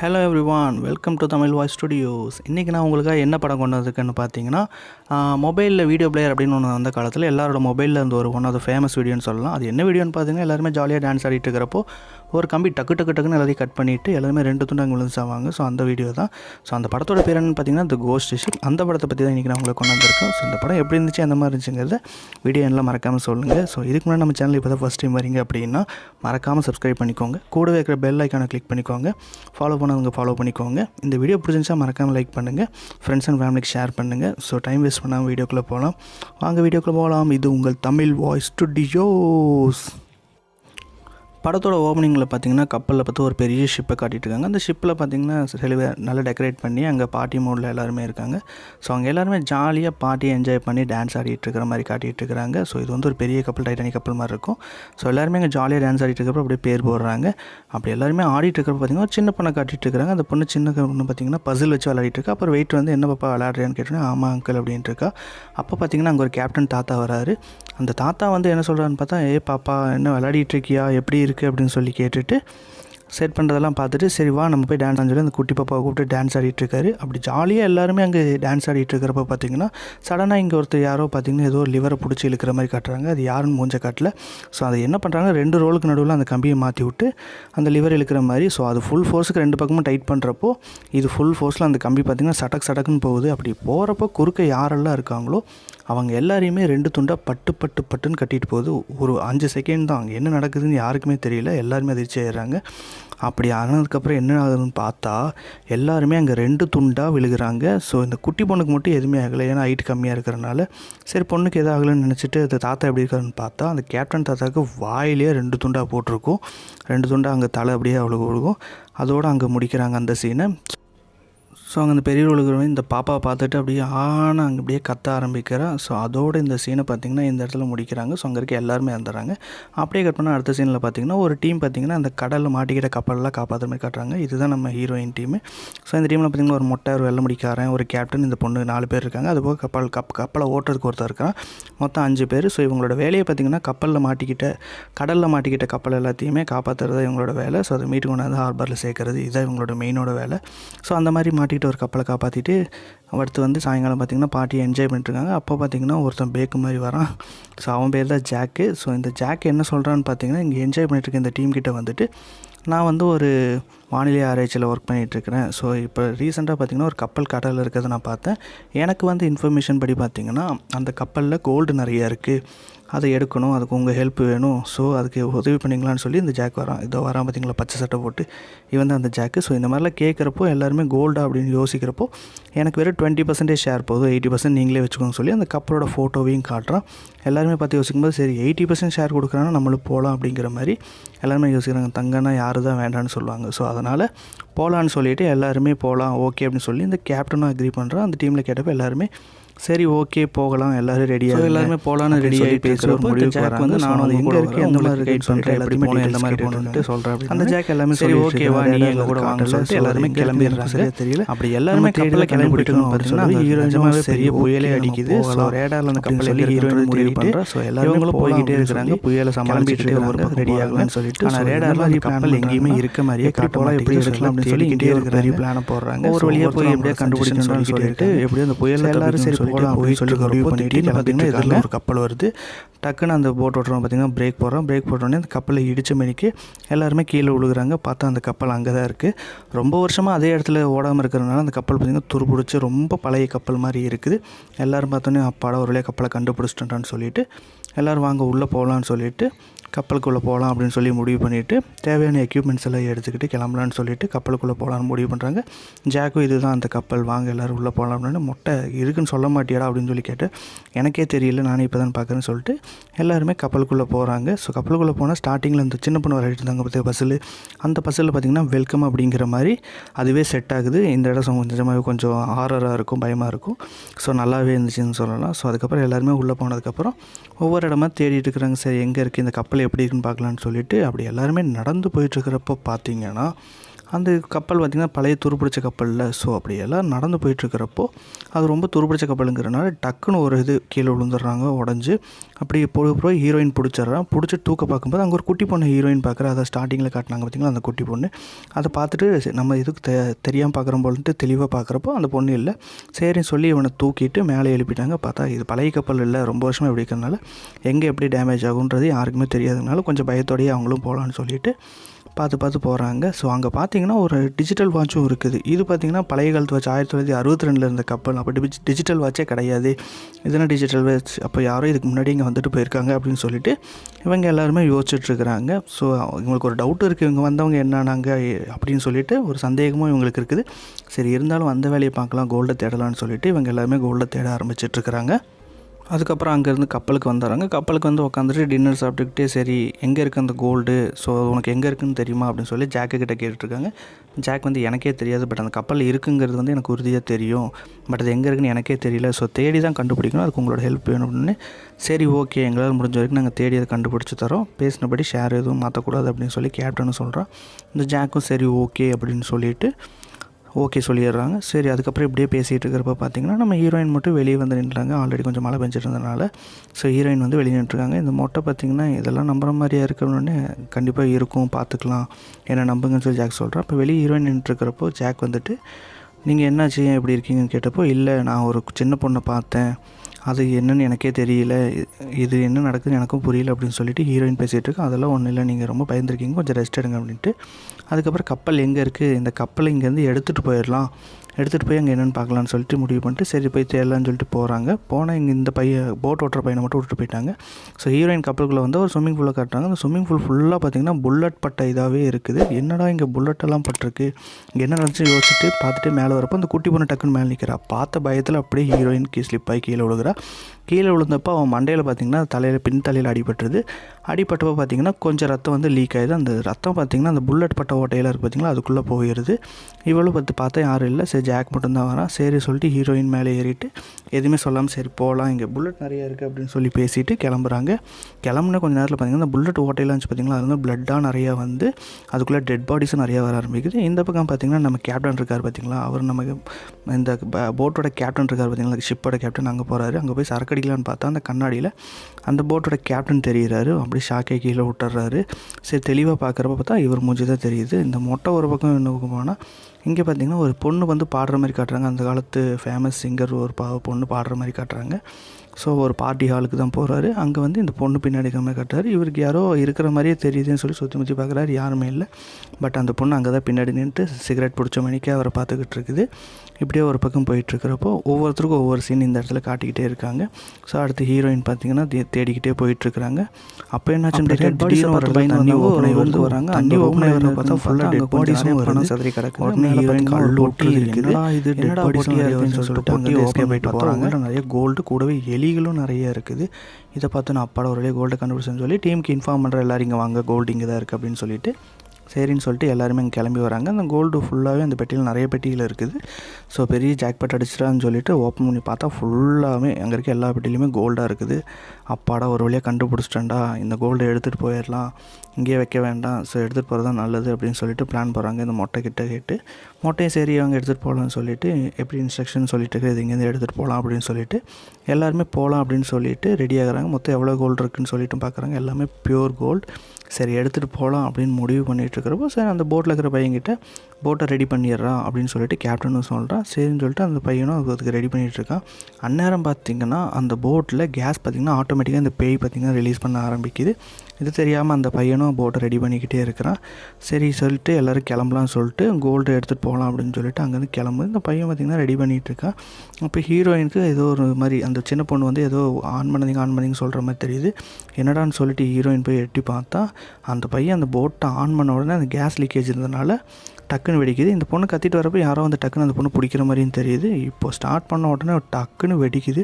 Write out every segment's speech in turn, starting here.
Hello everyone welcome to Tamil voice studios இன்றைக்கி நான் உங்களுக்காக என்ன படம் கொண்டு வந்திருக்கேன்னு பார்த்தீங்கன்னா மொபைலில் வீடியோ பிளேயர் அப்படின்னு ஒன்று வந்த காலத்தில் எல்லாரோட மொபைலில் இருந்த ஒரு ஒன் ஆஃப் த ஃபேமஸ் வீடியோன்னு சொல்லலாம். அது என்ன வீடியோன்னு பார்த்தீங்கன்னா எல்லாருமே ஜாலியாக டான்ஸ் ஆடிட்டு இருக்கிறப்போ ஒரு கம்பி டக்கு டக்கு டக்குன்னு எல்லாத்தையும் கட் பண்ணிவிட்டு எல்லாருமே ரெண்டு துண்டு அங்கே விழுந்து சாவாங்க. ஸோ அந்த வீடியோ தான். ஸோ அந்த படத்தோட பேர் என்னன்னு பார்த்தீங்கன்னா த கோஸ்ட் ஷிப் அந்த படத்தை பற்றி தான் இன்றைக்கி நான் உங்களுக்கு கொண்டு வந்திருக்கேன் ஸோ இந்த படம் எப்படி இருந்துச்சு அந்த மாதிரி இருந்துச்சுங்கிறத வீடியோ எல்லாம் மறக்காமல் சொல்லுங்கள் ஸோ இதுக்கு முன்னாடி நம்ம சேனல் இப்போ தான் ஃபஸ்ட் டைம் வரீங்க அப்படின்னா மறக்காமல் சப்ஸ்கிரைப் பண்ணிக்கோங்க. கூடவே இருக்கிற பெல் ஐக்கானை கிளிக் பண்ணிக்கோங்க. ஃபாலோ பண்ணவங்க ஃபாலோ பண்ணிக்கோங்க. இந்த வீடியோ பிடிச்சிருந்துச்சா மறக்காமல் லைக் பண்ணுங்கள் ஃப்ரெண்ட்ஸ் அண்ட் ஃபேமிலிக்கு ஷேர் பண்ணுங்கள் ஸோ டைம் வேஸ்ட் பண்ணாமல் வீடியோக்குள்ளே போகலாம் வாங்க வீடியோக்குள்ளே போகலாம் இது உங்கள் தமிழ் வாய்ஸ் ஸ்டுடியோஸ் படத்தோட ஓப்பனிங்கில் பார்த்தீங்கன்னா கப்பலில் பார்த்து ஒரு பெரிய ஷிப்பை காட்டிட்டு இருக்காங்க அந்த ஷிப்பில் பார்த்தீங்கன்னா சில நல்லா டெக்கரேட் பண்ணி அங்கே பார்ட்டி மோடில் எல்லாருமே இருக்காங்க. ஸோ அவங்க எல்லாருமே ஜாலியாக பார்ட்டி என்ஜாய் பண்ணி டான்ஸ் ஆடிட்டு இருக்கிற மாதிரி காட்டிகிட்டு இருக்கிறாங்க ஸோ இது வந்து ஒரு பெரிய கப்பல் டைட்டானிக் கப்பல் மாதிரி இருக்கும். ஸோ எல்லாருமே அங்கே ஜாலியாக டான்ஸ் ஆடிட்டு இருக்கிறப்ப அப்படியே பேர் போடுறாங்க. அப்படி எல்லாருமே ஆடிட்டு இருக்கிறப்ப பார்த்தீங்கன்னா ஒரு சின்ன பொண்ணை காட்டிட்டு இருக்கிறாங்க அந்த பொண்ணு சின்ன பொண்ணு பார்த்தீங்கன்னா பசில் வச்சு விளையாடிட்டு இருக்கா அப்புறம் வெயிட் வந்து என்ன பாப்பா விளையாடுறேன்னு கேட்டோன்னே ஆமாம் அங்கிள் அப்படின்ட்டு இருக்கா அப்போ பார்த்தீங்கன்னா அங்கே ஒரு கேப்டன் தாத்தா வராரு. அந்த தாத்தா வந்து என்ன சொல்கிறான்னு பார்த்தா ஏ பாப்பா என்ன விளையாடிட்டு இருக்கியா எப்படி இருக்குது அப்படின்னு சொல்லி கேட்டுட்டு செட் பண்ணுறதெல்லாம் பார்த்துட்டு சரி வா நம்ம போய் டான்ஸ் சொல்லி அந்த குட்டி பாப்பாவை கூப்பிட்டு டான்ஸ் ஆடிட்டுருக்காரு அப்படி ஜாலியாக எல்லாருமே அங்கே டான்ஸ் ஆடிட்டுருக்கிறப்ப பார்த்தீங்கன்னா சடனாக இங்கே ஒருத்தர் யாரோ பார்த்தீங்கன்னா ஏதோ ஒரு லிவரை பிடிச்சி இழுக்கிற மாதிரி காட்டுறாங்க. அது யாருன்னு மூஞ்ச காட்டல. ஸோ அதை என்ன பண்ணுறாங்க ரெண்டு ரோலுக்கு நடுவில் அந்த கம்பியை மாற்றி விட்டு அந்த லிவர் இழுக்கிற மாதிரி ஸோ அது ஃபுல் ஃபோர்ஸுக்கு ரெண்டு பக்கமும் டைட் பண்ணுறப்போ இது ஃபுல் ஃபோர்ஸில் அந்த கம்பி பார்த்திங்கன்னா சடக் சடக்குன்னு போகுது. அப்படி போகிறப்போ குறுக்க யாரெல்லாம் இருக்காங்களோ அவங்க எல்லாரையுமே ரெண்டு துண்டாக பட்டு பட்டு பட்டுன்னு கட்டிட்டு போகுது. ஒரு அஞ்சு செகண்ட் தான். அங்கே என்ன நடக்குதுன்னு யாருக்குமே தெரியல. எல்லாருமே அதிர்ச்சி ஆயிடுறாங்க. அப்படி ஆனதுக்கப்புறம் என்ன ஆகுதுன்னு பார்த்தா எல்லாருமே அங்கே ரெண்டு துண்டாக விழுகிறாங்க. ஸோ இந்த குட்டி பொண்ணுக்கு மட்டும் எதுவுமே ஆகலை. ஏன்னா ஹைட் கம்மியாக இருக்கிறனால. சரி பொண்ணுக்கு எதுவும் ஆகலைன்னு நினச்சிட்டு அந்த தாத்தா எப்படி இருக்காருன்னு பார்த்தா அந்த கேப்டன் தாத்தாவுக்கு வாயிலே ரெண்டு துண்டாக போட்டிருக்கும். ரெண்டு துண்டாக அங்கே தலை அப்படியே அவ்வளோ விழுகும் அதோடு அங்கே முடிக்கிறாங்க அந்த சீனை ஸோ அங்கே அந்த பெரியவர்களுக்கு இந்த பாப்பாவை பார்த்துட்டு அப்படியே ஆனால் அங்கே அப்படியே கத்த ஆரம்பிக்கிறா. ஸோ அதோட இந்த சீனை பார்த்திங்கன்னா இந்த இடத்துல முடிக்கிறாங்க. ஸோ அங்கே இருக்க எல்லாருமே வந்துடுறாங்க அப்படியே கட் பண்ணால் அடுத்த சீனில் பார்த்திங்கன்னா ஒரு டீம் பார்த்திங்கன்னா அந்த கடலில் மாட்டிக்கிட்ட கப்பலெல்லாம் காப்பாற்றுற மாதிரி காட்டுறாங்க. இதுதான் நம்ம ஹீரோயின் டீமு ஸோ இந்த டீமில் பார்த்திங்கன்னா ஒரு மொட்டை ஒரு வெள்ளை முடிக்காரன் ஒரு கேப்டன் இந்த பொண்ணு நாலு பேர் இருக்காங்க. அதுபோக கப்பல் கப் கப்பலை ஓட்டுறதுக்கு ஒருத்தர் இருக்கான். மொத்தம் அஞ்சு பேர். ஸோ இவங்களோட வேலையை பார்த்திங்கன்னா கப்பலில் மாட்டிக்கிட்ட கடலில் மாட்டிக்கிட்ட கப்பல் எல்லாத்தையுமே காப்பாற்றுறது இவங்களோட வேலை. ஸோ அதை மீட்டு கொண்டாந்து ஹார்பரில் சேர்க்குறது இதுதான் இவங்களோட மெயினோட வேலை. ஸோ அந்த மாதிரி மாட்டிக்கிட்டு ஒரு கப்பலை காப்பாற்றிட்டு அடுத்து வந்து சாயங்காலம் பார்த்திங்கன்னா பாட்டியை என்ஜாய் பண்ணிட்டுருக்காங்க. அப்போ பார்த்திங்கன்னா ஒருத்தன் பேக்கு மாதிரி வரான். ஸோ அவன் பேர் தான் ஜாக்கு ஸோ இந்த ஜாக் என்ன சொல்கிறான்னு பார்த்தீங்கன்னா இங்கே என்ஜாய் பண்ணிட்டுருக்க இந்த டீம் கிட்டே வந்துட்டு நான் வந்து ஒரு வானிலை ஆராய்ச்சியில் ஒர்க் பண்ணிகிட்ருக்கிறேன் ஸோ இப்போ ரீசெண்டாக பார்த்திங்கன்னா ஒரு கப்பல் கடலில் இருக்கிறத நான் பார்த்தேன். எனக்கு வந்து இன்ஃபர்மேஷன் படி பார்த்திங்கன்னா அந்த கப்பலில் கோல்டு நிறையா இருக்குது அதை எடுக்கணும் அதுக்கு உங்கள் ஹெல்ப் வேணும். ஸோ அதுக்கு உதவி பண்ணிங்களான்னு சொல்லி இந்த ஜாக் வரான். இதோ வரான் பார்த்தீங்களா பச்சை சட்டை போட்டு. இவன் தான் அந்த ஜாக்கு ஸோ இந்த மாதிரிலாம் கேட்குறப்போ எல்லாருமே கோல்டா அப்படின்னு யோசிக்கிறப்போ எனக்கு வெறும் டுவெண்ட்டி பர்சன்டேஜ் ஷேர் போதும். எயிட்டி பர்சன்ட் நீங்களே வச்சுக்கோங்க சொல்லி அந்த கப்பலோட ஃபோட்டோவையும் காட்டுறான். எல்லாருமே பார்த்து யோசிக்கும்போது சரி எயிட்டி பர்சன்ட் ஷேர் கொடுக்குறாங்கன்னா நம்மளும் போகலாம் அப்படிங்கிற மாதிரி எல்லாருமே யோசிக்கிறாங்க. தங்கன்னா யாரு தான் வேண்டான்னு சொல்லுவாங்க ஸோ அதனால் போகலான்னு சொல்லிவிட்டு எல்லாருமே போகலாம் ஓகே அப்படின்னு சொல்லி இந்த கேப்டனும் அக்ரி பண்ணுறான் அந்த டீமில் கேட்டப்போ எல்லாருமே சரி ஓகே போகலாம். எல்லாரும் ரெடியாக எல்லாருமே போகலான்னு ரெடி ஆகி பேசுகிற ஒரு முடிவுக்கு வராங்க. வந்து நான் வந்து எங்கே இருக்கு எந்த மாதிரி கைட் பண்ணுறேன் எப்படி போகணும் எந்த மாதிரி போகணுன்ட்டு சொல்கிறேன் அந்த ஜாக் எல்லாமே சரி ஓகேவா நீ எங்கள் கூட வாங்க சொல்லிட்டு எல்லாருமே கிளம்பிடுறாங்க சரியா தெரியல. அப்படி எல்லாருமே கப்பலில் கிளம்பி போயிட்டு பார்த்தீங்கன்னா ஹீரோயினமாக பெரிய புயலே அடிக்குது. ஸோ ரேடாரில் அந்த கப்பல் சொல்லி ஹீரோயின் முடிவு பண்ணுறா ஸோ எல்லாரும் போய்கிட்டே இருக்கிறாங்க. புயலை சமாளிச்சுட்டு ஒரு ரெடி ஆகலாம்னு சொல்லிட்டு ஆனால் ரேடாரில் கப்பல் எங்கேயுமே இருக்க மாதிரியே காட்டலாம் எப்படி இருக்கலாம் அப்படின்னு சொல்லிக்கிட்டே இருக்கிற பிளானை போடுறாங்க ஒரு வழியாக போய் எப்படியா கண்டுபிடிக்கணும்னு சொல்லிட்டு எப்படியும் அந்த புயல் எல்லாரும் சரி போகலாம் போய் சொல்லி முடிவு பண்ணிட்டு பார்த்தீங்கன்னா இதில் ஒரு கப்பல் வருது. டக்குன்னு அந்த போட் ஓட்டுறோம் பார்த்தீங்கன்னா பிரேக் போடுறோம் பிரேக் போட்டோடனே அந்த கப்பலை இடித்த மணிக்கு எல்லாருமே கீழே விழுகுறாங்க. பார்த்தா அந்த கப்பல் அங்கே தான் இருக்குது ரொம்ப வருஷமாக அதே இடத்துல ஓடாமல் இருக்கிறதுனால அந்த கப்பல் பார்த்திங்கன்னா துருப்பிடிச்சி ரொம்ப பழைய கப்பல் மாதிரி இருக்குது. எல்லோரும் பார்த்தோன்னே அப்பாடா ஒரு கப்பலை கண்டுபிடிச்சிட்டோன்னு சொல்லிட்டு எல்லோரும் வாங்க உள்ளே போகலான்னு சொல்லிட்டு கப்பலுக்குள்ளே போகலாம் அப்படின்னு சொல்லி முடிவு பண்ணிவிட்டு தேவையான எக்யூப்மெண்ட்ஸ் எல்லாம் எடுத்துக்கிட்டு கிளம்பலான்னு சொல்லிட்டு கப்பலுக்குள்ளே போகலான்னு முடிவு பண்ணுறாங்க. ஜாக்கும் இதுதான் அந்த கப்பல் வாங்க எல்லோரும் உள்ளே போகலாம் அப்படின்னு மொட்டை இருக்குன்னு சொல்ல மாட்டியாடா அப்படின்னு சொல்லி கேட்டு எனக்கே தெரியல நானே இப்போ தான் பார்க்குறேன்னு சொல்லிட்டு எல்லாருமே கப்பலுக்குள்ளே போகிறாங்க. ஸோ கப்பலுக்குள்ளே போனால் ஸ்டார்டிங்கில் இந்த சின்ன பொண்ணு விளையாடிட்டு இருந்தாங்க பார்த்தியா பஸ்ஸில். அந்த பஸ்ஸில் பார்த்திங்கன்னா வெல்கம் அப்படிங்கிற மாதிரி அதுவே செட் ஆகுது. இந்த இடம் கொஞ்சமாகவே கொஞ்சம் ஹாரராக இருக்கும் பயமாக இருக்கும். ஸோ நல்லாவே இருந்துச்சுன்னு சொல்லலாம். ஸோ அதுக்கப்புறம் எல்லாருமே உள்ளே போனதுக்கப்புறம் ஒவ்வொரு இடமா தேடிட்டு இருக்கிறாங்க. சரி எங்கே இருக்குது இந்த கப்பல் எப்படி இருக்குன்னு பார்க்கலான்னு சொல்லிட்டு அப்படி எல்லாருமே நடந்து போயிட்டுருக்கிறப்போ பார்த்தீங்கன்னா அந்த கப்பல் பார்த்திங்கன்னா பழைய துருப்பிடிச்ச கப்பலில். ஸோ அப்படியெல்லாம் நடந்து போயிட்டுருக்கிறப்போ அது ரொம்ப துருப்பிடிச்ச கப்பலுங்கிறனால டக்குன்னு ஒரு இது கீழே விழுந்துடுறாங்க உடஞ்சி. அப்படி போய் போய் ஹீரோயின் பிடிச்சிட்றான். பிடிச்சி தூக்க பார்க்கும்போது அங்கே ஒரு குட்டி பொண்ணு ஹீரோயின் பார்க்குற அதை ஸ்டார்டிங்கில் காட்டினாங்க பார்த்திங்களா அந்த குட்டி பொண்ணு. அதை பார்த்துட்டு நம்ம இதுக்கு தெ தெரியாமல் பார்க்குறோம் போலன்ட்டு தெளிவாக பார்க்குறப்போ அந்த பொண்ணு இல்லை. சரின்னு சொல்லி இவனை தூக்கிட்டு மேலே எழுப்பிட்டாங்க. பார்த்தா இது பழைய கப்பல் இல்லை ரொம்ப வருஷமாக எப்படி இருக்கிறதுனால எங்கே எப்படி டேமேஜ் ஆகுன்றது யாருக்குமே தெரியாததுனால கொஞ்சம் பயத்தோடயே அவங்களும் போகலான்னு சொல்லிட்டு பார்த்து பார்த்து போகிறாங்க ஸோ அங்கே பார்த்தீங்கன்னா ஒரு டிஜிட்டல் வாட்சும் இருக்குது. இது பார்த்தீங்கன்னா பழைய காலத்து வாட்ச் ஆயிரத்தி தொள்ளாயிரத்தி அறுபத்தி ரெண்டில் இருந்த கப்பல் அப்போ டிஜி டிஜிட்டல் வாட்சே கிடையாது. இதெல்லாம் டிஜிட்டல் வாட்ச் அப்போ யாரோ இதுக்கு முன்னாடி இங்கே வந்துட்டு போயிருக்காங்க அப்படின்னு சொல்லிட்டு இவங்க எல்லாருமே யோசிச்சுட்ருக்குறாங்க ஸோ இவங்களுக்கு ஒரு டவுட் இருக்குது இவங்க வந்தவங்க என்னன்னாங்க அப்படின்னு சொல்லிட்டு ஒரு சந்தேகமும் இவங்களுக்கு இருக்குது. சரி இருந்தாலும் அந்த வேலையை பார்க்கலாம். கோல்டை தேடலாம்னு சொல்லிட்டு இவங்க எல்லாருமே கோல்டை தேட ஆரம்பிச்சிட்ருக்குறாங்க அதுக்கப்புறம் அங்கேருந்து கப்பலுக்கு வந்துடுறாங்க. கப்பலுக்கு வந்து உட்காந்துட்டு டின்னர் சாப்பிட்டுக்கிட்டே சரி எங்கே இருக்குது அந்த கோல்டு ஸோ உனக்கு எங்கே இருக்குன்னு தெரியுமா? அப்படின்னு சொல்லி ஜாக்கு கிட்ட கேட்டுட்ருக்காங்க. ஜாக் வந்து எனக்கே தெரியாது பட் அந்த கப்பல் இருக்குங்கிறது வந்து எனக்கு உறுதியாக தெரியும். பட் அது எங்கே இருக்குன்னு எனக்கே தெரியல. ஸோ தேடி தான் கண்டுபிடிக்கணும். அதுக்கு உங்களோட ஹெல்ப் வேணும் அப்படின்னு சரி ஓகே எங்களால் முடிஞ்ச வரைக்கும் நாங்கள் தேடி அதை கண்டுபிடிச்சி தரோம். பேசினபடி ஷேர் எதுவும் மாற்றக்கூடாது அப்படின்னு சொல்லி கேப்டனும் சொல்கிறான் இந்த ஜாக்கும் சரி ஓகே அப்படின்னு சொல்லிட்டு ஓகே சொல்லிடுறாங்க. சரி அதுக்கப்புறம் இப்படியே பேசிகிட்டு இருக்கிறப்ப பார்த்தீங்கன்னா நம்ம ஹீரோயின் மட்டும் வெளியே வந்து நின்றாங்க. ஆல்ரெடி கொஞ்சம் மழை பெஞ்சிட்டு இருந்தனால ஸோ ஹீரோயின் வந்து வெளியே நின்றுருக்காங்க. இந்த மொட்டை பார்த்தீங்கன்னா இதெல்லாம் நம்புற மாதிரியா இருக்கணும்னு கண்டிப்பாக இருக்கும். பார்த்துக்கலாம். என்ன நம்புங்கன்னு சொல்லி ஜாக் சொல்கிறேன் அப்போ வெளியே ஹீரோயின் நின்றுருக்கிறப்போ ஜாக் வந்துட்டு நீங்கள் என்னாச்சு? ஏன் இப்படி இருக்கீங்கன்னு கேட்டப்போ இல்லை நான் ஒரு சின்ன பொண்ணை பார்த்தேன். அது என்னன்னு எனக்கே தெரியல. இது என்ன நடக்குதுன்னு எனக்கும் புரியல அப்படின்னு சொல்லிட்டு ஹீரோயின் பேசிகிட்டு இருக்கோம் அதெல்லாம் ஒன்றும் இல்லை. நீங்கள் ரொம்ப பயந்துருக்கீங்க. கொஞ்சம் ரெஸ்ட் எடுங்க அப்படின்ட்டு. அதுக்கப்புறம் கப்பல் எங்கே இருக்குது இந்த கப்பலை இங்கேருந்து எடுத்துகிட்டு போயிடலாம். எடுத்துகிட்டு போய் அங்கே என்னென்னு பார்க்கலான்னு சொல்லிட்டு முடிவு பண்ணிட்டு சரி போய் தேடலான்னு சொல்லிட்டு போகிறாங்க போனால் இங்கே இந்த பையன் போட் ஓட்டுற பையனை மட்டும் விட்டுட்டு போயிட்டாங்க. ஸோ ஹீரோயின் கப்பலுக்குள்ளே வந்து ஒரு ஸ்விம்மிங் பூலை காட்டுறாங்க. அந்த ஸ்விம்மிங் பூல் ஃபுல்லாக பார்த்தீங்கன்னா புல்லட் பட்ட இதாகவே இருக்குது. என்னடா இங்கே புல்லட்டெல்லாம் பட்டிருக்கு? இங்கே என்ன நடந்துச்சு யோசிச்சுட்டு பார்த்துட்டு மேலே வரப்போ அந்த குட்டி பொண்ணு டக்குன்னு மேலே நிற்கிறா பார்த்த பயத்தில் அப்படியே ஹீரோயின் கீ ஸ்லிப் ஆகி கீழே விழுகிறா. கீழே விழுந்தப்போ அவன் மண்டையில் பார்த்தீங்கன்னா தலையில் பின் தலையில் அடிபட்டுருது. அடிபட்டப்போ பார்த்தீங்கன்னா கொஞ்சம் ரத்தம் வந்து லீக் ஆகிடுது அந்த ரத்தம் பார்த்தீங்கன்னா அந்த புல்லட் பட்ட ஓட்டையில் இருக்குது பார்த்தீங்களா அதுக்குள்ளே போயிடுது இவ்வளோ பார்த்து பார்த்தா யாரும் இல்லை. சரி ஜாக் மட்டும்தான் வரான் சரி சொல்லிட்டு ஹீரோயின் மேலே ஏறிட்டு எதுவுமே சொல்லாமல் சரி போகலாம் இங்கே புல்லட் நிறைய இருக்குது அப்படின்னு சொல்லி பேசிட்டு கிளம்புறாங்க. கிளம்புனா கொஞ்ச நேரத்தில் பார்த்தீங்கன்னா அந்த புல்லட் ஓட்டையெல்லாம் இருந்துச்சு பார்த்தீங்களா அது வந்து பிளட்டாக நிறையா வந்து அதுக்குள்ளே டெட் பாடிஸும் நிறையா வர ஆரம்பிக்குது. இந்த பக்கம் பார்த்திங்கன்னா நம்ம கேப்டன் இருக்கார் பார்த்தீங்களா அவர் நமக்கு இந்த போட்டோட கேப்டன் இருக்கார் பார்த்தீங்களா ஷிப்போட கேப்டன் அங்கே போகிறாரு அங்கே போய் சரக்கடிக்கலான்னு பார்த்தா அந்த கண்ணாடியில் அந்த போட்டோட கேப்டன் தெரிகிறாரு அப்படியே ஷாக்கே கீழே விட்டுறாரு. சரி தெளிவாக பார்க்குறப்ப பார்த்தா இவர் மூஞ்சி தான் தெரியுது. இந்த மொட்டை ஒரு பக்கம் என்ன பக்கம் போனால் இங்கே பார்த்தீங்கன்னா ஒரு பொண்ணு வந்து பாடுற மாதிரி காட்டுறாங்க. அந்த காலத்து ஃபேமஸ் சிங்கர் ஒரு பா பொண்ணு பாடுற மாதிரி காட்டுறாங்க. ஸோ ஒரு பார்ட்டி ஹாலுக்கு தான் போகிறாரு அங்கே வந்து இந்த பொண்ணு பின்னாடி மாதிரி காட்டுறாரு. இவருக்கு யாரோ இருக்கிற மாதிரியே தெரியுதுன்னு சொல்லி சுற்றி முற்றி பார்க்குறாரு. யாருமே இல்லை. பட் அந்த பொண்ணு அங்கே தான் பின்னாடி நின்றுட்டு சிகரெட் பிடிச்ச மணிக்கே அவரை பார்த்துக்கிட்டு இருக்குது. இப்படியே ஒரு பக்கம் போயிட்டுருக்கிறப்போ ஒவ்வொருத்தருக்கும் ஒவ்வொரு சீன் இந்த இடத்துல காட்டிக்கிட்டே இருக்காங்க. ஸோ அடுத்து ஹீரோயின் பார்த்தீங்கன்னா தேடிக்கிட்டே போயிட்டுருக்குறாங்க. அப்போ என்னாச்சுன்னு தெரியல. திடீர்னு ஒரு பையன் தண்ணி ஓப்பன் ஆகி வந்து வராங்க. தண்ணி ஓப்பன் ஆகி பார்த்தா ஃபுல்லாக டெட் பாடிஸும் பணம் சதுரி கிடக்கு உடனே ஹீரோயின் கல் ஒட்டி இருக்குது. இது டெட் பாடிஸும் இருக்குன்னு சொல்லிட்டு பொட்டி ஓகே போயிட்டு போகிறாங்க நிறைய கோல்டு கூடவே எலிகளும் நிறைய இருக்குது. இதை பார்த்து நான் அப்பாட ஒரு கோல்டு கண்டுபிடிச்சேன்னு சொல்லி டீமுக்கு இன்ஃபார்ம் பண்ணுற எல்லாரும் இங்கே வாங்க. கோல்டு இங்கே தான் இருக்குது அப்படின்னு சொல்லிட்டு சரின்னு சொல்லிட்டு எல்லாருமே அங்கே கிளம்பி வராங்க. அந்த கோல்டு ஃபுல்லாகவே அந்த பெட்டியில் நிறைய பெட்டியில் இருக்குது. ஸோ பெரிய ஜாக்பாட் அடிச்சிடான்னு சொல்லிட்டு ஓப்பன் பண்ணி பார்த்தா ஃபுல்லாகவே அங்கே இருக்க எல்லா பெட்டிலையுமே கோல்டாக இருக்குது. அப்பாடா ஒரு வழியாக கண்டுபிடிச்சிட்டேன்டா இந்த கோல்டை எடுத்துகிட்டு போயிடலாம் இங்கேயே வைக்க வேண்டாம் ஸோ எடுத்துகிட்டு போகிறது தான் நல்லது அப்படின்னு சொல்லிட்டு பிளான் போகிறாங்க இந்த மொட்டை கிட்ட கேட்டு மொட்டையை சரி அவங்க எடுத்துகிட்டு போகலான்னு சொல்லிட்டு எப்படி இன்ஸ்ட்ரக்ஷன் சொல்லிட்டு இருக்குது இது இங்கேருந்து எடுத்துகிட்டு போகலாம் அப்படின்னு சொல்லிட்டு எல்லாருமே போகலாம் அப்படின்னு சொல்லிட்டு ரெடி ஆகுறாங்க. மொத்தம் எவ்வளோ கோல்டு இருக்குன்னு சொல்லிட்டு பார்க்குறாங்க. எல்லாமே பியூர் கோல்டு சரி எடுத்துகிட்டு போகலாம் அப்படின்னு முடிவு பண்ணிகிட்டு இருக்கிறப்போ சரி அந்த போட்டில் இருக்கிற பையன்கிட்ட போட்டை ரெடி பண்ணிடுறான் அப்படின்னு சொல்லிட்டு கேப்டனும் சொல்கிறான் சரின்னு சொல்லிட்டு அந்த பையனும் அதுக்கு ரெடி பண்ணிகிட்டு இருக்கான். அந்நேரம் பார்த்திங்கன்னா அந்த போட்டில் கேஸ் பார்த்திங்கன்னா ஆட்டோமேட்டிக்காக அந்த பேய் பார்த்திங்கன்னா ரிலீஸ் பண்ண ஆரம்பிக்குது. இது தெரியாமல் அந்த பையனும் போட்டை ரெடி பண்ணிக்கிட்டே இருக்கிறான். சரி சொல்லிட்டு எல்லோரும் கிளம்பலாம்னு சொல்லிட்டு கோல்டு எடுத்துகிட்டு போகலாம் அப்படின்னு சொல்லிட்டு அங்கேருந்து கிளம்பு இந்த பையன் பார்த்திங்கன்னா ரெடி பண்ணிகிட்டு இருக்கான். அப்போ ஹீரோயினுக்கு ஏதோ ஒரு மாதிரி அந்த சின்ன பொண்ணு வந்து ஏதோ ஆன் பண்ணதிங்க ஆன் பண்ணிங்க சொல்கிற மாதிரி தெரியுது. என்னடான்னு சொல்லிட்டு ஹீரோயின் போய் எட்டி பார்த்தா அந்த பையன் அந்த போட்டை ஆன் பண்ண உடனே அந்த கேஸ் லீக்கேஜ் இருந்தனால டக்குன்னு வெடிக்குது. இந்த பொண்ணு கத்திட்டு வரப்போ யாரோ வந்து டக்குன்னு அந்த பொண்ணு பிடிக்கிற மாதிரியும் தெரியுது. இப்போ ஸ்டார்ட் பண்ண உடனே டக்குன்னு வெடிக்குது.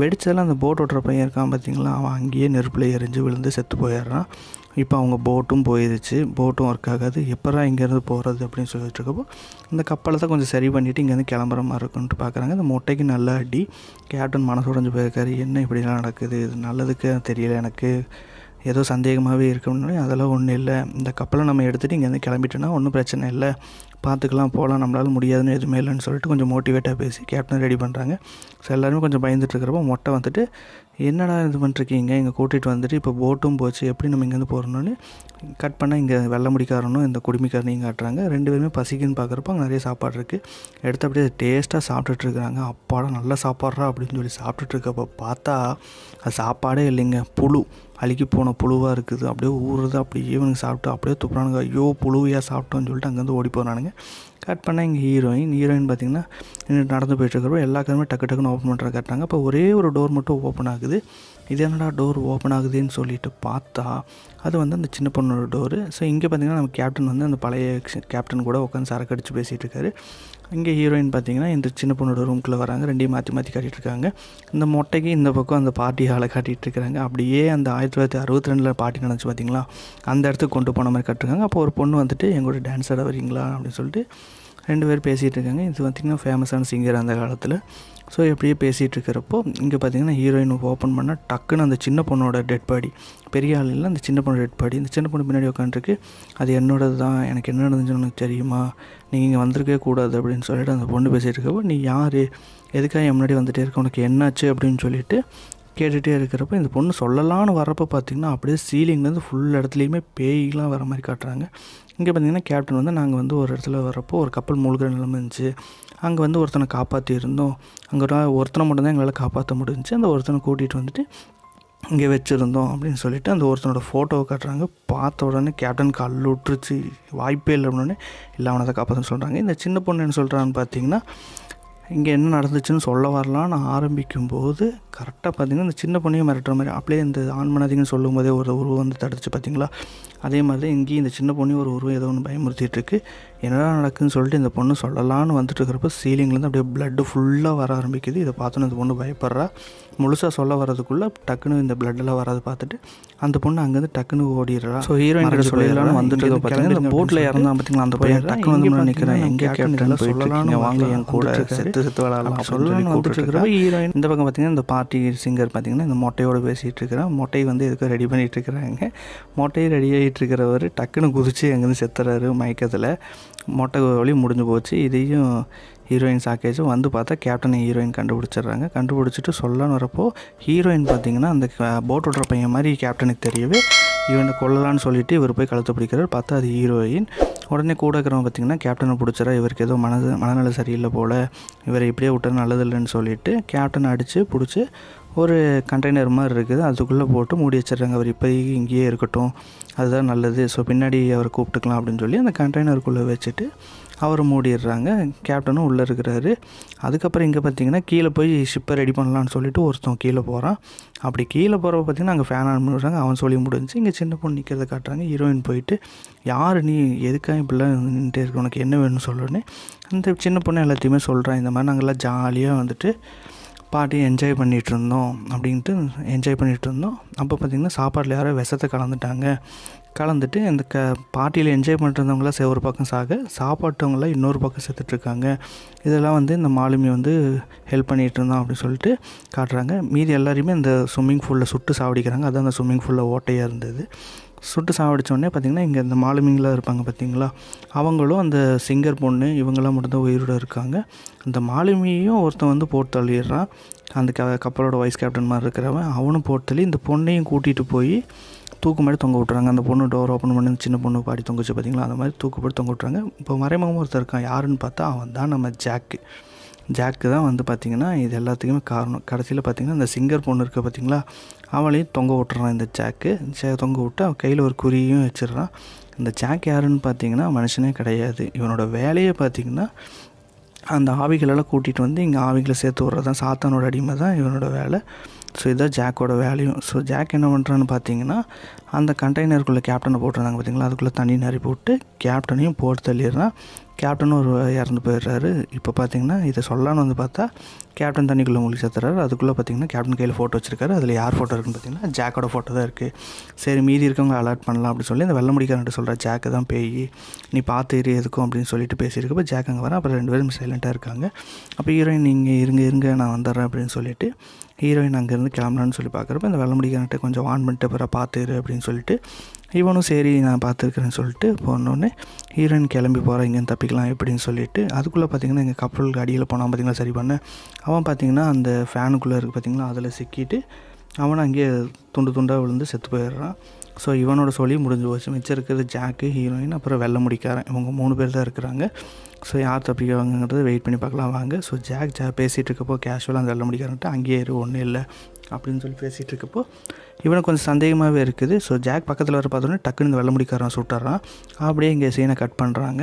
வெடிச்சதில் அந்த போட் ஓட்டுற பையன் இருக்கான் பார்த்தீங்களா அவன் அங்கேயே நெருப்பில் எரிஞ்சு விழுந்து செத்து போயிடுறான். இப்போ அவங்க போட்டும் போயிடுச்சு போட்டும் ஒர்க் ஆகாது. எப்படா இங்கேருந்து போகிறது அப்படின்னு சொல்லிட்டு இருக்கப்போ இந்த கப்பலை தான் கொஞ்சம் சரி பண்ணிவிட்டு இங்கேருந்து கிளம்புற மாதிரி இருக்குன்ட்டு பார்க்குறாங்க இந்த மொட்டைக்கு நல்லா அடி. கேப்டன் மனசு உடைஞ்சு போயிருக்காரு. என்ன இப்படிலாம் நடக்குது? இது நல்லதுக்கு தெரியல எனக்கு. ஏதோ சந்தேகமாகவே இருக்கணும்னு அதெல்லாம் ஒன்றும் இல்லை. இந்த கப்பலை நம்ம எடுத்துகிட்டு இங்கேருந்து கிளம்பிட்டோன்னா ஒன்றும் பிரச்சனை இல்லை. பார்த்துக்கலாம் போகலாம் நம்மளால் முடியாதுன்னு எதுவுமே இல்லைன்னு சொல்லிட்டு கொஞ்சம் மோட்டிவேட்டாக பேசி கேப்டன் ரெடி பண்ணுறாங்க ஸோ எல்லாருமே கொஞ்சம் பயந்துட்டுருக்கிறப்போ மொட்டை வந்துட்டு என்னடா இது பண்ணிருக்கீங்க இங்கே கூட்டிகிட்டு வந்துட்டு இப்போ போட்டும் போச்சு. எப்படி நம்ம இங்கேருந்து போகிறோன்னு கட் பண்ணால் இங்கே வெள்ளை முடிக்காரனும் இந்த குடிமிக்காரனையும் காட்டுறாங்க. ரெண்டு பேருமே பசிக்குன்னு பார்க்குறப்போ அங்கே நிறைய சாப்பாடு இருக்குது எடுத்து அப்படியே டேஸ்ட்டாக சாப்பிட்டுட்ருக்குறாங்க அப்பாடா நல்லா சாப்பாடுறா அப்படின்னு சொல்லி சாப்பிட்டுட்டு இருக்கப்போ பார்த்தா அது சாப்பாடே இல்லைங்க. புழு. அழுகி போன புழுவாக இருக்குது. அப்படியே ஊறுறது அப்படியே இவனுக்கு சாப்பிட்டு அப்படியே துப்புறானுங்க. ஐயோ புழுவையாக சாப்பிட்டோன்னு சொல்லிட்டு அங்கேருந்து ஓடி போகிறானுங்க கட் பண்ணால் இங்கே ஹீரோயின் ஹீரோயின் பார்த்தீங்கன்னா நடந்து போயிட்டுருக்கிறப்ப எல்லா கதவுமே டக்கு டக்குன்னு ஓப்பன் பண்ணுற கட்டுறாங்க. அப்போ ஒரே ஒரு டோர் மட்டும் ஓப்பன் ஆகுது. இது என்னடா டோர் ஓப்பன் ஆகுதுன்னு சொல்லிட்டு பார்த்தா அது வந்து அந்த சின்ன பொண்ணோட டோரு ஸோ இங்கே பார்த்தீங்கன்னா நம்ம கேப்டன் வந்து அந்த பழைய கேப்டன் கூட உட்காந்து சரக்கு அடித்து பேசிகிட்டு இருக்காரு. இங்கே ஹீரோயின் பார்த்தீங்கன்னா இந்த சின்ன பொண்ணோட ரூம்குள்ளே வராங்க. ரெண்டையும் மாற்றி மாற்றி காட்டிகிட்டு இருக்காங்க. இந்த மொட்டைக்கு இந்த பக்கம் அந்த பார்ட்டி ஹாலை காட்டிகிட்டு இருக்காங்க. அப்படியே அந்த ஆயிரத்தி தொள்ளாயிரத்தி அறுபத்தி ரெண்டில் பார்ட்டி நடந்துச்சு பார்த்தீங்களா அந்த இடத்துக்கு கொண்டு போன மாதிரி காட்டிருக்காங்க. அப்போ ஒரு பொண்ணு வந்துட்டு எங்களோட டான்ஸ் ஆட வரீங்களா அப்படின்னு சொல்லிட்டு ரெண்டு பேர் பேசிகிட்டு இருக்காங்க இது பார்த்திங்கன்னா ஃபேமஸான சிங்கர் அந்த காலத்தில். ஸோ எப்படியே பேசிகிட்டு இருக்கிறப்போ இங்கே பார்த்தீங்கன்னா ஹீரோயின் ஓப்பன் பண்ணால் டக்குன்னு அந்த சின்ன பொண்ணோட டெட் பாடி பெரிய ஆள் இல்லை அந்த சின்ன பொண்ணு டெட் பாடி இந்த சின்ன பொண்ணு பின்னாடி உட்காந்துருக்கு அது என்னோடது தான் எனக்கு என்ன நடந்துச்சுன்னு உனக்கு தெரியுமா? நீங்கள் இங்கே வந்திருக்கவே கூடாது அப்படின்னு சொல்லிட்டு அந்த பொண்ணு பேசிகிட்டு இருக்கப்போ நீ யார்? எதுக்காக என் முன்னாடி வந்துட்டே இருக்க? உனக்கு என்னாச்சு அப்படின்னு சொல்லிட்டு கேட்டுகிட்டே இருக்கிறப்ப இந்த பொண்ணு சொல்லலான்னு வரப்போ பார்த்தீங்கன்னா அப்படியே சீலிங்லேருந்து ஃபுல் இடத்துலையுமே பேய்லாம் வர மாதிரி காட்டுறாங்க. இங்கே பார்த்தீங்கன்னா கேப்டன் வந்து நாங்கள் வந்து ஒரு இடத்துல வரப்போ ஒரு கப்பல் மூழ்கிற நிலைமை இருந்துச்சு. அங்கே வந்து ஒருத்தனை காப்பாற்றி இருந்தோம் அங்கே ஒருத்தனை மட்டும்தான் எங்களால் காப்பாற்ற முடிஞ்சுச்சு. அந்த ஒருத்தனை கூட்டிகிட்டு வந்துட்டு இங்கே வச்சுருந்தோம் அப்படின்னு சொல்லிட்டு அந்த ஒருத்தனோட ஃபோட்டோவை காட்டுறாங்க. பார்த்த உடனே கேப்டன் கல் விட்டுருச்சு வாய்ப்பே இல்லை அப்படின்னே இல்லை அவனை தான் காப்பாற்றுன்னு சொல்கிறாங்க இந்த சின்ன பொண்ணு என்ன சொல்கிறான்னு பார்த்தீங்கன்னா இங்கே என்ன நடந்துச்சுன்னு சொல்ல வரலான்னு ஆரம்பிக்கும்போது கரெக்டாக பார்த்தீங்கன்னா இந்த சின்ன பொண்ணையும் மிரட்டுற மாதிரி அப்படியே இந்த ஆண் சொல்லும் போதே ஒரு உருவம் வந்து தடுச்சு பார்த்தீங்களா அதே மாதிரி இங்கேயும் இந்த சின்ன பொண்ணையும் ஒரு உருவம் ஏதோ ஒன்று பயமுறுத்திட்டு இருக்கு. என்னடா நடக்குதுன்னு சொல்லிட்டு இந்த பொண்ணு சொல்லலான்னு வந்துட்டு இருக்கிறப்ப சீலிங்லேருந்து அப்படியே பிளட்டு ஃபுல்லாக வர ஆரம்பிக்குது. இதை பார்த்தோன்னு இந்த பொண்ணு பயப்படுறா. முழுசாக சொல்ல வர்றதுக்குள்ளே டக்குன்னு இந்த பிளட்டெல்லாம் வராது பார்த்துட்டு அந்த பொண்ணு அங்கேருந்து டக்குன்னு ஓடிடுறா. ஸோ ஹீரோயின் கிட்ட சொல்லலாம்னு வந்துட்டு பார்த்தீங்கன்னா இந்த போட்டில் இறந்தா பார்த்தீங்களா அந்த பையன் டக்குன்னு வந்து நிற்கிறேன் எங்கே கேப்டன் சொல்லலாம்னு வாங்க என் கூட செத்து செத்து விளாடலாம் சொல்லலாம்னு வந்துட்டு இருக்கிறப்ப ஹீரோயின் இந்த பக்கம் பார்த்தீங்கன்னா இந்த பார்ட்டி சிங்கர் பார்த்தீங்கன்னா இந்த மொட்டையோட பேசிகிட்டு இருக்கிறேன் மொட்டை வந்து எதுக்கும் ரெடி பண்ணிகிட்டு இருக்கிறாங்க. மொட்டை ரெடி ஆகிட்டு இருக்கிறவர் டக்குன்னு குதிச்சு அங்கேருந்து செத்துறாரு மயக்கத்தில். மொட்டை வழி முடிஞ்சு போச்சு. இதையும் ஹீரோயின் சாக்கேஜ் வந்து பார்த்தா கேப்டனை ஹீரோயின் கண்டுபிடிச்சிடுறாங்க. கண்டுபிடிச்சிட்டு சொல்லலான்னு வரப்போ ஹீரோயின் பார்த்தீங்கன்னா அந்த போட் விட்ற பையன் மாதிரி கேப்டனுக்கு தெரியவே இவனை கொல்லலான்னு சொல்லிட்டு இவர் போய் கழுத்து பிடிக்கிறார். பார்த்தா அது ஹீரோயின் உடனே கூட இருக்கிறவங்க பார்த்தீங்கன்னா கேப்டனை பிடிச்சிடா இவருக்கு ஏதோ மனது மனநிலை சரியில்லை போல். இவரை இப்படியே விட்டது நல்லதில்லைன்னு சொல்லிட்டு கேப்டனை அடித்து பிடிச்சி ஒரு கண்டெய்னர் மாதிரி இருக்குது. அதுக்குள்ளே போட்டு மூடி வச்சிடுறாங்க அவர். இப்போதைக்கு இங்கேயே இருக்கட்டும். அதுதான் நல்லது. ஸோ பின்னாடி அவரை கூப்பிட்டுக்கலாம் அப்படின்னு சொல்லி அந்த கண்டெய்னருக்குள்ளே வச்சுட்டு அவரை மூடிடுறாங்க. கேப்டனும் உள்ளே இருக்கிறாரு. அதுக்கப்புறம் இங்கே பார்த்தீங்கன்னா கீழே போய் ஷிப்பை ரெடி பண்ணலான்னு சொல்லிட்டு ஒருத்தன் கீழே போகிறான் அப்படி கீழே போகிறப்ப பார்த்தீங்கன்னா அங்கே ஃபேன் ஆன் பண்ணிடுறாங்க அவன் சொல்லி முடிஞ்சு இங்கே சின்ன பொண்ணு நிற்கிறத காட்டுறாங்க. ஹீரோயின் போயிட்டு யார் நீ? எதுக்காக இப்படிலாம் நின்றுட்டே இருக்க? உனக்கு என்ன வேணும்னு சொல்லணுன்னு அந்த சின்ன பொண்ணு எல்லாத்தையுமே சொல்கிறான் இந்த மாதிரி நாங்கள்லாம் ஜாலியாக வந்துட்டு பாட்டி என்ஜாய் பண்ணிகிட்டு இருந்தோம் அப்படின்ட்டு என்ஜாய் பண்ணிகிட்டு இருந்தோம் அப்போ பார்த்திங்கன்னா சாப்பாட்டில் யாரோ விஷத்தை கலந்துட்டாங்க. கலந்துட்டு இந்த க பார்ட்டியில் என்ஜாய் பண்ணிட்டு சே- ஒரு பக்கம் சாக சாப்பாட்டவங்களாம் இன்னொரு பக்கம் செத்துட்ருக்காங்க இதெல்லாம் வந்து இந்த மாலுமி வந்து ஹெல்ப் பண்ணிகிட்டு இருந்தோம் அப்படின்னு சொல்லிட்டு காட்டுறாங்க. மீதி எல்லாரையுமே அந்த ஸ்விம்மிங் ஃபூலில் சுட்டு சாவடிக்கிறாங்க. அதுதான் அந்த ஸ்விம்மிங் ஃபூலில் ஓட்டையாக இருந்தது. சுட்டு சாவடித்தோடனே பார்த்திங்கன்னா இங்கே இந்த மாலுமிங்களாக இருப்பாங்க பார்த்தீங்களா அவங்களும் அந்த சிங்கர் பொண்ணு இவங்கெல்லாம் மட்டும்தான் உயிரோட இருக்காங்க. அந்த மாலுமியையும் ஒருத்தன் வந்து போட்டு தள்ளிடுறான். அந்த க கப்பலோட வைஸ் கேப்டன் மாதிரி இருக்கிறவன் அவனும் போட்டு தள்ளி இந்த பொண்ணையும் கூட்டிகிட்டு போய் தூக்கு மாதிரி தொங்க விட்றாங்க அந்த பொண்ணு டோர் ஓப்பன் பண்ணி சின்ன பொண்ணு பாடி தொங்குச்சு பார்த்தீங்களா அந்த மாதிரி தூக்கு போட்டு தொங்க விட்றாங்க இப்போ மறைமுகமாக ஒருத்தர் இருக்கான். யாருன்னு பார்த்தா அவன் தான் நம்ம ஜாக்கு ஜாக்கு தான் வந்து பார்த்திங்கன்னா இது எல்லாத்துக்குமே காரணம். கடைசியில் பார்த்திங்கன்னா அந்த சிங்கர் பொண்ணு இருக்க பார்த்திங்களா அவளையும் தொங்க விட்டுறான் இந்த ஜாக்கு. தொங்க விட்டு அவன் கையில் ஒரு குறியும் வச்சிடுறான். இந்த ஜாக் யாருன்னு பார்த்தீங்கன்னா மனுஷனே கிடையாது. இவனோட வேலையை பார்த்தீங்கன்னா அந்த ஆவிகளெல்லாம் கூட்டிகிட்டு வந்து இங்கே ஆவிகளை சேர்த்து விட்றது தான் சாத்தானோட அடிமை தான் இவனோட வேலை. ஸோ இதுதான் ஜாக்கோட வேலையும் ஸோ ஜாக் என்ன பண்ணுறான்னு பார்த்தீங்கன்னா அந்த கண்டெய்னருக்குள்ளே கேப்டனை போட்டிருந்தாங்க பார்த்தீங்களா அதுக்குள்ளே தண்ணி நிரப்பி போட்டு கேப்டனையும் போட்டு தள்ளிடுறான். கேப்டனும் ஒரு இறந்து போயிடுறாரு. இப்போ பார்த்தீங்கன்னா இதை சொல்லலான்னு வந்து பார்த்தா கேப்டன் தண்ணிக்குள்ளே மூழ்கி செத்துறாரு. அதுக்குள்ளே பார்த்தீங்கன்னா கேப்டன் கையில் ஃபோட்டோ வச்சிருக்காரு. அதில் யார் ஃபோட்டோ இருக்குன்னு பார்த்தீங்கன்னா ஜாக்கோட ஃபோட்டோ தான் இருக்குது சரி மீதி இருக்கவங்க அலர்ட் பண்ணலாம் அப்படின்னு சொல்லி இந்த வெள்ள முடிக்காரன்ட்டு சொல்கிற ஜாக்கு தான் பேய். நீ பார்த்து இரு எதுக்கும் அப்படின்னு சொல்லிட்டு பேசியிருக்கப்போ ஜாக் அங்கே வரேன். அப்புறம் ரெண்டு பேரும் சைலண்ட்டாக இருக்காங்க. அப்போ ஹீரோயின் நீங்கள் இருங்க இருங்க நான் வந்துடுறேன் அப்படின்னு சொல்லிட்டு ஹீரோயின் அங்கேருந்து கிளம்புறான்னு சொல்லி பார்க்குறப்ப இந்த வெள்ள முடிக்காரன்ட்ட கொஞ்சம் வான் பண்ணிட்டு அப்புறம் பார்த்துரு அப்படின்னு சொல்லிட்டு இவனும் சரி நான் பார்த்துருக்குறேன்னு சொல்லிட்டு போனோடனே ஹீரோயின் கிளம்பி போகிறேன் இங்கேருந்து தப்பிக்கலாம் எப்படின்னு சொல்லிட்டு அதுக்குள்ளே பார்த்தீங்கன்னா எங்கள் கப்பலுக்கு அடியில் போனால் பார்த்திங்கன்னா சரி பண்ணேன் அவன் பார்த்தீங்கன்னா அந்த ஃபேனுக்குள்ளே இருக்குது பார்த்திங்கன்னா அதில் சிக்கிட்டு அவன் அங்கேயே துண்டு துண்டாக விழுந்து செத்து போயிடுறான். ஸோ இவனோட சொல்லி முடிஞ்சு போச்சு. மிச்சம் இருக்கிறது ஜாக்கு ஹீரோயின் அப்புறம் வெள்ளை முடிக்காரன் இவங்க மூணு பேர் தான் இருக்கிறாங்க. ஸோ யார் தப்பிக்குவாங்கங்கிறத வெயிட் பண்ணி பார்க்கலாம். வாங்க. ஸோ ஜாக் ஜா பேசிகிட்டு இருக்கப்போ கேஷுவலாக அந்த தள்ள முடிக்காரன்ட்டு அங்கேயே இரு ஒன்றும் இல்லை. அப்படின்னு சொல்லி பேசிகிட்டு இருக்கப்போ இவனுக்கு கொஞ்சம் சந்தேகமாகவே இருக்குது. ஸோ ஜாக் பக்கத்தில் வர பார்த்தோன்னே டக்குன்னு இந்த வெள்ள முடிக்காரன் சுட்டுறான். அப்படியே இங்கே சீனை கட் பண்ணுறாங்க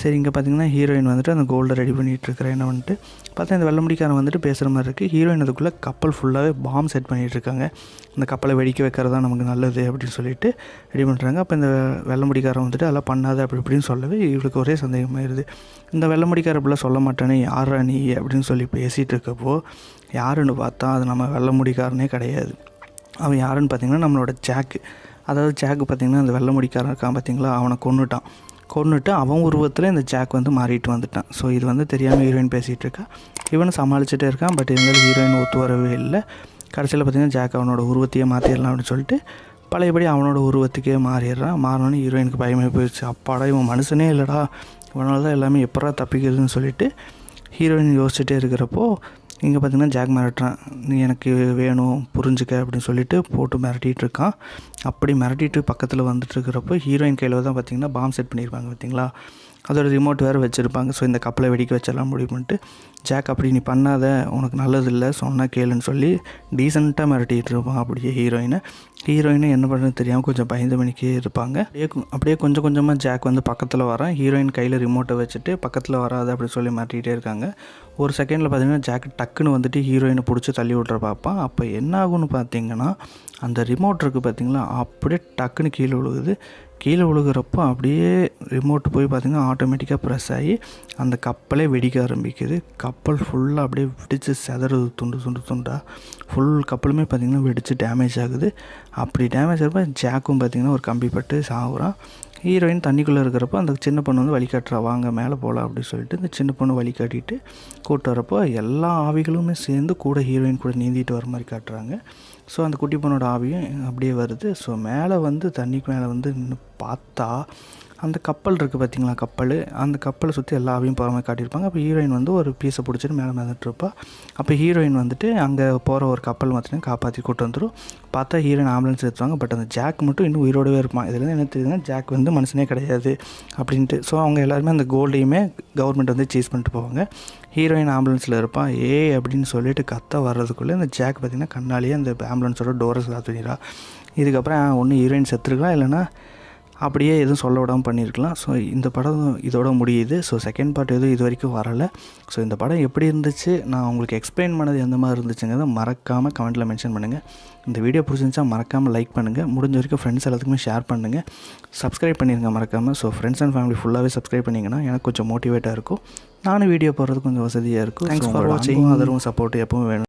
சரி இங்கே பார்த்தீங்கன்னா ஹீரோயின் வந்துட்டு அந்த கோல்டை ரெடி பண்ணிகிட்டு இருக்கிறேன் என்ன வந்துட்டு பார்த்தா இந்த வெள்ள முடிக்காரன் வந்துட்டு பேசுகிற மாதிரி இருக்குது ஹீரோயின் அதுக்குள்ளே கப்பல் ஃபுல்லாகவே பாம் செட் பண்ணிகிட்டு இருக்காங்க. இந்த கப்பலை வெடிக்க வைக்கிறது தான் நமக்கு நல்லது அப்படின்னு சொல்லிட்டு ரெடி பண்ணுறாங்க அப்போ இந்த வெள்ள முடிக்காரன் வந்துட்டு அதெல்லாம் பண்ணாத அப்படி இப்படின்னு சொல்லவே இவளுக்கு ஒரே சந்தேகமாயிருது. இந்த வெள்ள முடிக்கார இப்படிலாம் சொல்ல மாட்டேனே யாரா நீ? அப்படின்னு சொல்லி பேசிகிட்டு இருக்கப்போ யாருன்னு பார்த்தா அது நம்ம வெள்ள முடிக்காரனே கிடையாது. அவன் யாருன்னு பார்த்தீங்கன்னா நம்மளோட ஜாக்கு. அதாவது ஜாக்கு பார்த்தீங்கன்னா அந்த வெள்ள முடிக்காரன் இருக்கான் பார்த்தீங்களா? அவனை கொன்னுட்டான். கொண்டுட்டு அவன் உருவத்தில் இந்த ஜாக் வந்து மாறிட்டு வந்துட்டான். ஸோ இது வந்து தெரியாமல் ஹீரோயின் பேசிகிட்டு இருக்கா? இவனை சமாளிச்சுட்டே இருக்கான். பட் இருந்தாலும் ஹீரோயின் ஒத்து வரவே இல்லை. கடைசியில் பார்த்தீங்கன்னா ஜாக் அவனோட உருவத்தையே மாற்றிடலாம் அப்படின்னு சொல்லிட்டு பழையபடி அவனோட உருவத்துக்கே மாறிடுறான். மாறினோடனே ஹீரோயினுக்கு பயமே போயிடுச்சு. அப்பாடா இவன் மனுஷனே இல்லைடா. இவனால தான் எல்லாமே எப்படா தப்பிக்கிறதுன்னு சொல்லிட்டு ஹீரோயின் யோசிச்சுட்டே இருக்கிறப்போ இங்கே பார்த்தீங்கன்னா ஜாக் மிரட்டுறான். நீ எனக்கு வேணும் புரிஞ்சுக்க அப்படின்னு சொல்லிட்டு போட்டு மிரட்டிகிட்டு இருக்கான். அப்படி மிரட்டிட்டு பக்கத்தில் வந்துட்டு இருக்கிறப்போ ஹீரோயின் கையில் தான் பார்த்தீங்கன்னா பாம் செட் பண்ணியிருப்பாங்க பார்த்தீங்களா அதோட ரிமோட் வேறு வச்சுருப்பாங்க. ஸோ இந்த கப்பலை வெடிக்க வச்சிடலாம் முடிவு பண்ணிட்டு ஜாக் அப்படி நீ பண்ணாத. உனக்கு நல்லதில்லை. சொன்னால் கேளுன்னு சொல்லி டீசெண்டாக மிரட்டிகிட்டு இருப்பான் அப்படியே ஹீரோயினை ஹீரோயினை என்ன பண்ணுறது தெரியாமல் கொஞ்சம் பயந்து மணிக்கே இருப்பாங்க. அப்படியே அப்படியே கொஞ்சம் கொஞ்சமாக ஜாக் வந்து பக்கத்தில் வரான். ஹீரோயின் கையில் ரிமோட்டை வச்சுட்டு பக்கத்தில் வராது அப்படி சொல்லி மாட்டிகிட்டே இருக்காங்க. ஒரு செகண்டில் பார்த்தீங்கன்னா ஜாக் டக்குன்னு வந்துட்டு ஹீரோயினை பிடிச்சி தள்ளி விட்ற பார்ப்பான் அப்போ என்ன ஆகும்னு பார்த்தீங்கன்னா அந்த ரிமோட் இருக்குது பார்த்தீங்களா அப்படியே டக்குன்னு கீழே விழுகுது. கீழே விழுகிறப்போ அப்படியே ரிமோட் போய் பார்த்தீங்கன்னா ஆட்டோமேட்டிக்காக ப்ரெஸ் ஆகி அந்த கப்பலே வெடிக்க ஆரம்பிக்குது. கப்பல் ஃபுல்லாக அப்படியே வெடித்து செதறது. துண்டு துண்டு துண்டாக ஃபுல் கப்பலுமே பார்த்திங்கன்னா வெடித்து டேமேஜ் ஆகுது. அப்படி டேமேஜ் ஆகிறப்ப ஜாக்கும் பார்த்திங்கன்னா ஒரு கம்பி பட்டு சாகுறான் ஹீரோயின் தண்ணிக்குள்ளே இருக்கிறப்போ அந்த சின்ன பொண்ணு வந்து வழிகாட்டுறா வாங்க மேலே போகலாம் அப்படின்னு சொல்லிட்டு இந்த சின்ன பொண்ணு வழி காட்டிட்டு கூப்பிட்டு வரப்போ எல்லா ஆவிகளுமே சேர்ந்து கூட ஹீரோயின் கூட நீந்திட்டு வர மாதிரி காட்டுறாங்க. ஸோ அந்த குட்டி பொண்ணோட ஆவியும் அப்படியே வருது. ஸோ மேலே வந்து தண்ணிக்கு மேலே வந்து நின்று பார்த்தா அந்த கப்பல் இருக்குது பார்த்தீங்களா கப்பல்? அந்த கப்பலை சுற்றி எல்லா ஆவியும் போகிற மாதிரி காட்டியிருப்பாங்க. அப்போ ஹீரோயின் வந்து ஒரு பீஸை பிடிச்சிட்டு மேலே மிதந்துட்டு அப்போ ஹீரோயின் வந்துட்டு அங்கே போகிற ஒரு கப்பல் மாற்றினா காப்பாற்றி கூட்டு வந்துடும் பார்த்தா ஹீரோயின் ஆம்புலன்ஸ் எடுத்துவாங்க பட் அந்த ஜாக் மட்டும் இன்னும் உயிரோடவே இருப்பான். இதுலேருந்து என்ன தெரியுதுன்னா ஜாக் வந்து மனுஷனே கிடையாது அப்படின்ட்டு. ஸோ அவங்க எல்லாருமே அந்த கோல்டையுமே கவர்மெண்ட் வந்து சீஸ் பண்ணிட்டு போவாங்க. ஹீரோயின் ஆம்புலன்ஸில் இருப்பான் ஏ அப்படின்னு சொல்லிட்டு கத்த வர்றதுக்குள்ளே இந்த ஜாக் பார்த்திங்கன்னா கண்ணாலேயே அந்த ஆம்புலன்ஸோட டோரை சாத்திடுறா இதுக்கப்புறம் ஒன்று ஹீரோயின் செத்துருக்கலாம். இல்லைன்னா அப்படியே எதுவும் சொல்ல விடாமல் பண்ணியிருக்கலாம். ஸோ இந்த படம் இதோட முடியுது. ஸோ செகண்ட் பார்ட் எதுவும் இது வரைக்கும் வரலை. ஸோ இந்த படம் எப்படி இருந்துச்சு? நான் உங்களுக்கு எக்ஸ்பிளைன் பண்ணது எந்த மாதிரி இருந்துச்சுங்கிறத மறக்காமல் கமெண்ட்டில் மென்ஷன் பண்ணுங்கள் இந்த வீடியோ பிடிச்சிருந்துச்சா மறக்காமல் லைக் பண்ணுங்கள் முடிஞ்ச வரைக்கும் ஃப்ரெண்ட்ஸ் எல்லாத்துக்குமே ஷேர் பண்ணுங்கள் சப்ஸ்கிரைப் பண்ணிடுங்க மறக்காமல் ஸோ ஃப்ரெண்ட்ஸ் அண்ட் ஃபேமிலி ஃபுல்லாகவே சப்ஸ்கிரைப் பண்ணிங்கன்னா எனக்கு கொஞ்சம் மோட்டிவேட்டாக இருக்கும். நானும் வீடியோ போடுறது கொஞ்சம் வசதியாக இருக்கும். தேங்க்ஸ் ஃபார் வாட்சிங் ஆதரவும் சப்போர்ட் எப்பவும் வேணும்.